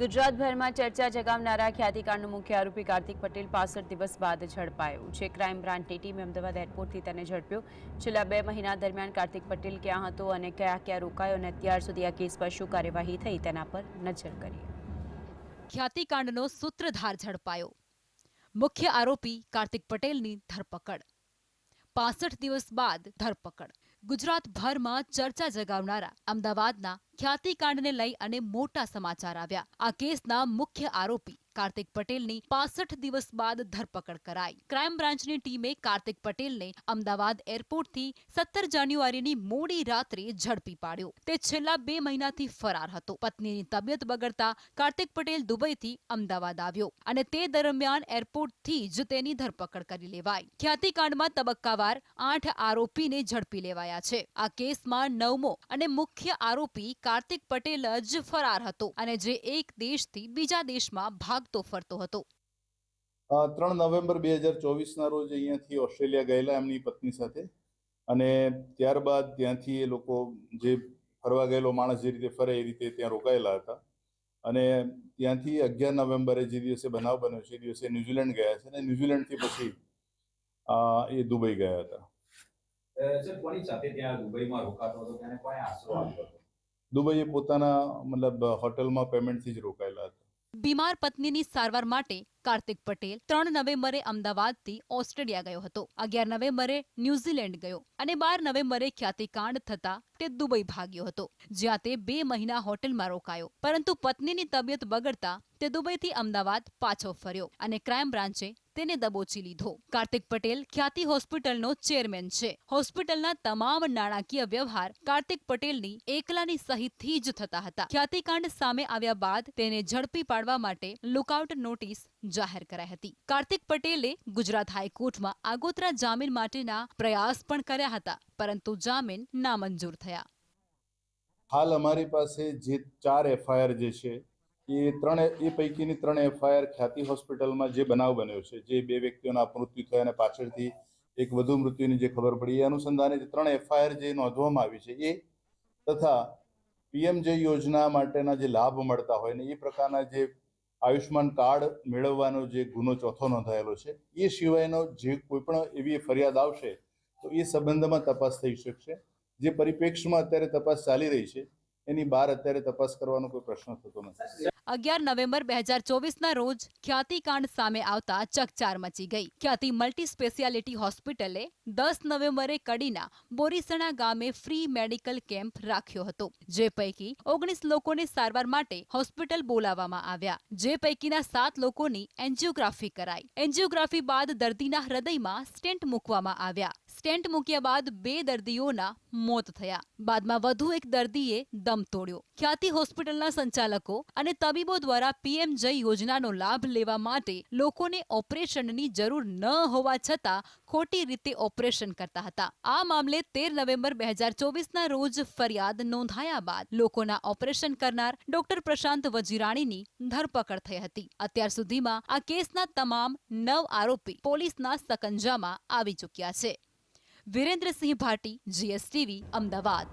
ગુજરાતભરમાં ચર્ચા જગાવનારા ખ્યાતિકાંડનો મુખ્ય આરોપી કાર્તિક પટેલ પાસઠ દિવસ બાદ ઝડપાયો છે. ક્રાઇમ બ્રાન્ચની ટીમે અમદાવાદ એરપોર્ટથી તેને ઝડપ્યો. છેલ્લા બે મહિના દરમિયાન કાર્તિક પટેલ ક્યાં હતો અને કયા ક્યાં રોકાયો અને અત્યાર સુધી આ કેસ પર શું કાર્યવાહી થઈ તેના પર નજર કરી ખ્યાતિકાંડનો સૂત્રધાર ઝડપાયો. મુખ્ય આરોપી કાર્તિક પટેલની ધરપકડ. પાસઠ દિવસ બાદ ધરપકડ. ગુજરાતભરમાં ચર્ચા જગાવનારા અમદાવાદના ખ્યાતિકાંડને લઈ અને મોટા સમાચાર આવ્યા. આ કેસના મુખ્ય આરોપી કાર્તિક પટેલની પાસઠ દિવસ બાદ ધરપકડ કરાઈ. ક્રાઇમ બ્રાન્ચની ટીમે કાર્તિક પટેલને અમદાવાદ એરપોર્ટથી સત્તર જાન્યુઆરીની મોડી રાત્રે ઝડપી પાડ્યો. તે છેલ્લા બે મહિનાથી ફરાર હતો. પત્નીની તબિયત બગડતા કાર્તિક પટેલ દુબઈથી અમદાવાદ આવ્યો અને તે દરમિયાન એરપોર્ટથી જ તેની ધરપકડ કરી લેવાઈ. ખ્યાતિકાંડમાં તબક્કાવાર આઠ આરોપીને ઝડપી લેવાયા છે. આ કેસમાં નવમો અને મુખ્ય આરોપી કાર્તિક પટેલ જ ફરાર હતો અને જે એક દેશથી બીજા દેશમાં ભાગતો ફરતો હતો. ત્રણ નવેમ્બર બે હજાર ચોવીસના રોજ અહીંયાથી ઓસ્ટ્રેલિયા ગયેલા એમની પત્ની સાથે અને ત્યારબાદ ત્યાંથી એ લોકો જે ફરવા ગયેલો માણસ જે રીતે ફરે એ રીતે ત્યાં રોકાયેલા હતા. અને ત્યાંથી અગિયાર નવેમ્બરે જે દિવસે બનાવ બન્યો છે એ દિવસે ન્યુઝીલેન્ડ ગયા છે અને ન્યુઝીલેન્ડથી પછી એ દુબઈ ગયા હતા. સર કોની સાથે ત્યાં દુબઈમાં રોકાતો હતો? તેને કોણે આશરો આપ્યો હતો? દુબઈ એ પોતાના, મતલબ, હોટલમાં પેમેન્ટથી જ રોકાયેલા હતા. બીમાર પત્નીની સારવાર માટે કાર્તિક પટેલ ત્રણ નવેમ્બરે અમદાવાદથી ઓસ્ટ્રેલિયા ગયો હતો. અગિયાર નવેમ્બરે ન્યૂઝીલેન્ડ ગયો અને બાર નવેમ્બરે ખ્યાતિકાંડ થતા તે દુબઈ ભાગ્યો હતો, જ્યાં તે બે મહિના હોટેલમાં રોકાયો. પરંતુ પત્નીની તબિયત બગડતા તે દુબઈથી અમદાવાદ પાછો ફર્યો અને ક્રાઇમ બ્રાન્ચે તેને દબોચી લીધો. કાર્તિક પટેલ ખ્યાતિ હોસ્પિટલનો ચેરમેન છે. હોસ્પિટલના તમામ નાણાકીય વ્યવહાર કાર્તિક પટેલની એકલાની સહિતથી જ થતા હતા. ખ્યાતિકાંડ સામે આવ્યા બાદ તેને ઝડપી પાડવા માટે લુકઆઉટ નોટિસ જાહેર કરાઈ હતી. કાર્તિક પટેલે ગુજરાત હાઈકોર્ટમાં આગોતરા જામીન માટેના પ્રયાસ પણ કર્યા હતા, પરંતુ જામીન નામંજૂર થયા. હાલ અમારી પાસે જે ચાર એફઆઈઆર જે છે એ ત્રણ એ પૈકીની ત્રણ એફઆઈઆર ખ્યાતિ હોસ્પિટલમાં જે બનાવ બન્યો છે, જે બે વ્યક્તિઓના મૃત્યુ થયા અને પાછળથી એક વધુ મૃત્યુની જે ખબર પડી, એ અનુસંધાને જે ત્રણ એફઆઈઆર જે નોંધવામાં આવી છે, એ તથા પીએમ જે યોજના માટેના જે લાભ મળતા હોય ને, એ પ્રકારના જે આયુષ્માન કાર્ડ મેળવવાનો જે ગુનો ચોથો નોંધાયેલો છે, એ સિવાયનો જે કોઈ પણ એવી ફરિયાદ આવશે, તો એ સંબંધમાં તપાસ થઈ શકશે. જે પરિપ્રેક્ષમાં અત્યારે તપાસ ચાલી રહી છે, એની બહાર અત્યારે તપાસ કરવાનો કોઈ પ્રશ્ન થતો નથી. અગિયાર નવેમ્બર બે હજાર ચોવીસના રોજ ખ્યાતિકાંડ સામે આવતા ચકચાર મચી ગઈ. ખ્યાતિ મલ્ટી સ્પેશિયાલિટી હોસ્પિટલે દસ નવેમ્બરે કડીના બોરીસણા ગામે ફ્રી મેડિકલ કેમ્પ રાખ્યો હતો, જે પૈકી ઓગણીસ લોકોને સારવાર માટે હોસ્પિટલ બોલાવવામાં આવ્યા. જે પૈકીના સાત લોકોની એન્જિયોગ્રાફી કરાઈ. એન્જિયોગ્રાફી બાદ દર્દીના હૃદયમાં સ્ટેન્ટ મૂકવામાં આવ્યા. સ્ટેન્ટ મૂક્યા બાદ બે દર્દીઓના મોત થયા. બાદમાં વધુ એક દર્દીએ દમ તોડ્યો. ખ્યાતિ હોસ્પિટલના સંચાલકો અને તબીબો દ્વારા પીએમ જય યોજનાનો લાભ લેવા માટે લોકોને ઓપરેશનની જરૂર ન હોવા છતાં ખોટી રીતે ઓપરેશન કરતા હતા. આ મામલે તેર નવેમ્બર બે હજાર ચોવીસના રોજ ફરિયાદ નોંધાયા બાદ લોકોના ઓપરેશન કરનાર ડોક્ટર પ્રશાંત વજીરાણીની ધરપકડ થઈ હતી. અત્યાર સુધીમાં આ કેસના તમામ નવ આરોપી પોલીસના સકંજામાં આવી ચૂક્યા છે. વિરેન્દ્રસિંહ ભાટી જીએસટીવી અમદાવાદ.